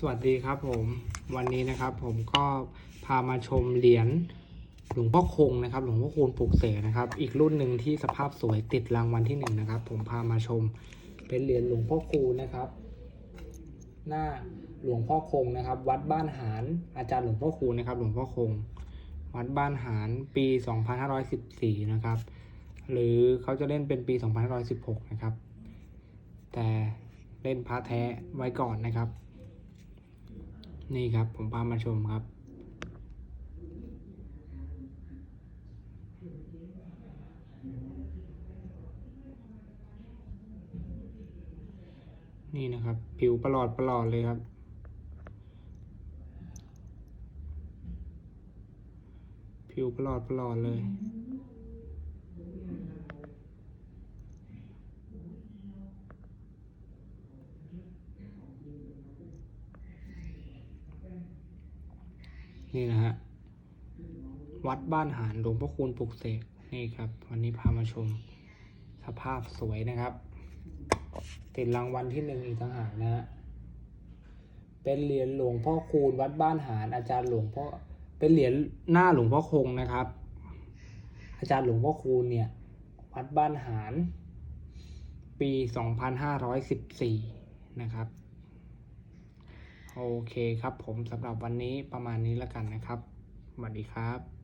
สวัสดีครับผม วันนี้นะครับผมก็พามาชมเหรียญหลวงพ่อคงนะครับ หลวงพ่อคูณปลูกเสกนะครับ อีกรุ่นหนึ่งที่สภาพสวยติดรางวัลที่หนึ่งนะครับ ผมพามาชมเป็นเหรียญหลวงพ่อคูณนะครับ หน้าหลวงพ่อคงนะครับ วัดบ้านหารอาจารย์หลวงพ่อคูณนะครับ หลวงพ่อคง วัดบ้านหารปี 2514 นะครับ หรือเขาจะเล่นเป็นปี 2516 นะครับ แต่เล่นพระแท้ไว้ก่อนนะครับ นี่ครับผมพามาชมครับ นี่นะครับ ผิวประหลอดประหลอดเลยครับ ผิวประหลอดประหลอดเลย นี่นะฮะ วัดบ้านหารหลวงพ่อคูณปลุกเสก นี่ครับ วันนี้พามาชม สภาพสวยนะครับ ติดรางวัลที่หนึ่งอีกต่างหากนะฮะ เป็นเหรียญหลวงพ่อคูณวัดบ้านหารอาจารย์หลวงพ่อ เป็นเหรียญหน้าหลวงพ่อคงนะครับ อาจารย์หลวงพ่อคูณเนี่ย วัดบ้านหารปีสองพันห้าร้อยสิบสี่นะครับ โอเคครับผมสำหรับวันนี้ประมาณนี้แล้วกันนะครับสวัสดีครับ